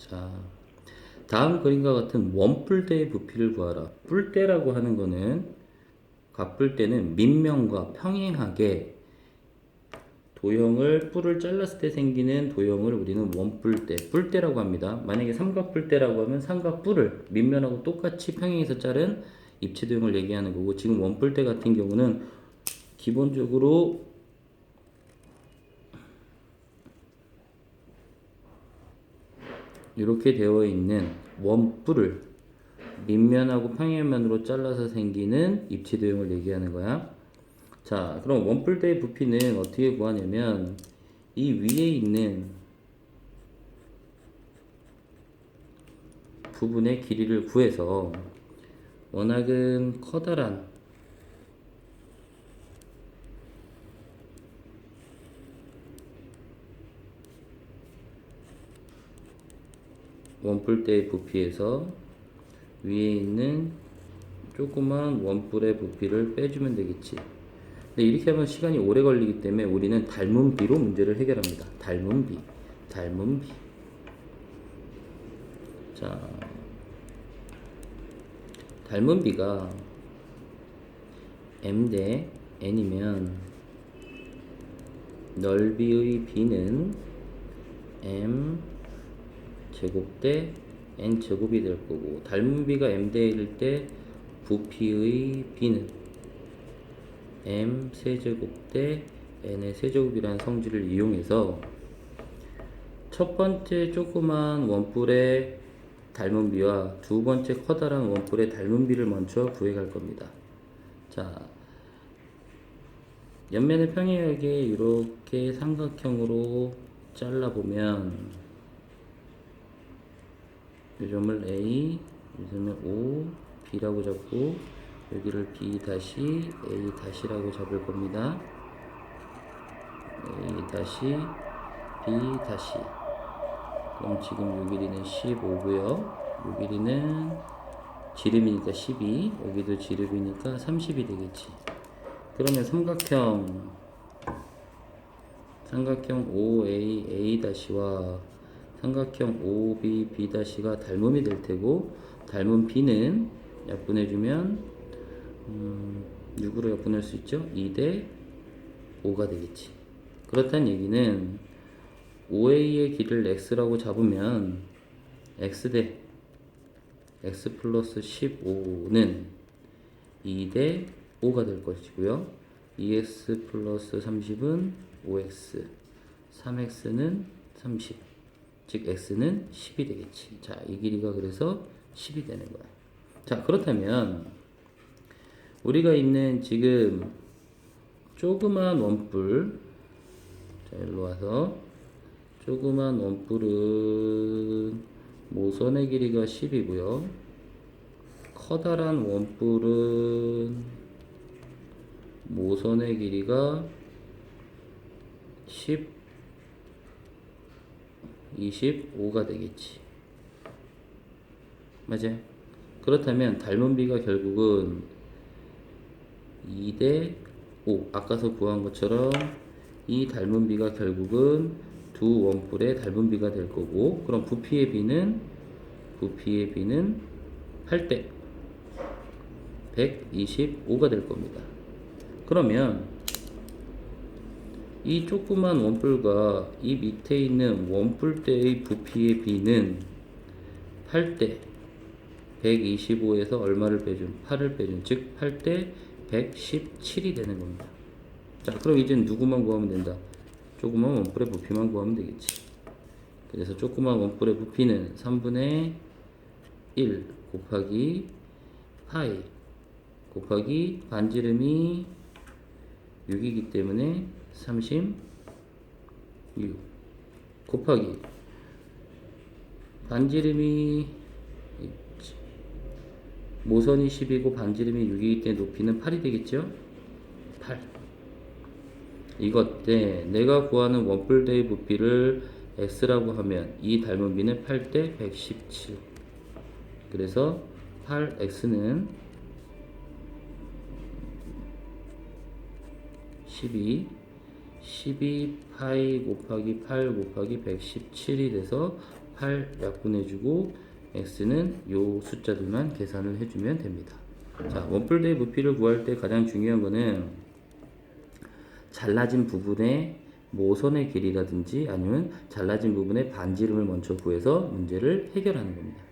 자, 다음 그림과 같은 원뿔대의 부피를 구하라. 뿔대라고 하는 거는 각 뿔대는 밑면과 평행하게 도형을 뿔을 잘랐을 때 생기는 도형을 우리는 원뿔대, 뿔대라고 합니다. 만약에 삼각뿔대라고 하면 삼각뿔을 밑면하고 똑같이 평행해서 자른 입체 도형을 얘기하는 거고 지금 원뿔대 같은 경우는 기본적으로 이렇게 되어 있는 원뿔을 밑면하고 평행면으로 잘라서 생기는 입체 도형을 얘기하는 거야. 자, 그럼 원뿔대의 부피는 어떻게 구하냐면 이 위에 있는 부분의 길이를 구해서 워낙은 커다란 원뿔대의 부피에서 위에 있는 조그만 원뿔의 부피를 빼주면 되겠지. 근데 이렇게 하면 시간이 오래 걸리기 때문에 우리는 닮은 비로 문제를 해결합니다. 닮은 비, 닮은 비. 자, 닮은 비가 m 대 n이면 넓이의 b는 m 제곱 대 n 제곱이 될 거고 닮은 비가 m 대 1일 때 부피의 b는 m 세제곱 대 n의 세제곱이라는 성질을 이용해서 첫 번째 조그만 원뿔의 닮은 비와 두 번째 커다란 원뿔의 닮은 비를 먼저 구해갈 겁니다. 자, 옆면을 평행하게 이렇게 삼각형으로 잘라보면 이 점을 A, 이 점을 O, B라고 잡고 여기를 B 다시 A 다시라고 잡을 겁니다. A 다시 B 다시 그럼 지금 요 길이는 15고요. 요 길이는 지름이니까 12, 여기도 지름이니까 30이 되겠지. 그러면 삼각형 삼각형 OA A 다시와 삼각형 OB B 다시가 닮음이 될 테고 닮은 B는 약분해주면 음, 6으로 약분할 수 있죠. 2대 5가 되겠지. 그렇다는 얘기는 OA의 길을 x라고 잡으면 x대 x 플러스 15는 2대 5가 될 것이고요. 2x 플러스 30은 5x, 3x는 30, 즉 x는 10이 되겠지. 자, 이 길이가 그래서 10이 되는 거야. 자, 그렇다면 우리가 있는 지금 조그만 원뿔 자, 일로 와서 조그만 원뿔은 모선의 길이가 10이고요. 커다란 원뿔은 모선의 길이가 10, 25가 되겠지. 맞아요? 그렇다면 닮은 비가 결국은 2 대 5. 아까서 구한 것처럼 이 닮은 비가 결국은 두 원뿔의 닮은 비가 될 거고 그럼 부피의 비는 부피의 비는 8대 125가 될 겁니다. 그러면 이 조그만 원뿔과 이 밑에 있는 원뿔대의 부피의 비는 8대 125에서 얼마를 빼준? 8을 빼준 즉 8대 117이 되는 겁니다. 자, 그럼 이제 누구만 구하면 된다? 조그만 원뿔의 부피만 구하면 되겠지. 그래서 조그만 원뿔의 부피는 3분의 1 곱하기 파이 곱하기 반지름이 6이기 때문에 36 곱하기 반지름이. 모선이 10이고 반지름이 6이기 때문에 높이는 8이 되겠죠? 8 이것 때 내가 구하는 원뿔대의 부피를 x라고 하면 이 닮은 비는 8 대 117 그래서 8x는 12 12 파이 곱하기 8 곱하기 117이 돼서 8 약분해주고 x는 요 숫자들만 계산을 해주면 됩니다. 자, 원뿔대의 부피를 구할 때 가장 중요한 거는 잘라진 부분의 모선의 길이라든지 아니면 잘라진 부분의 반지름을 먼저 구해서 문제를 해결하는 겁니다.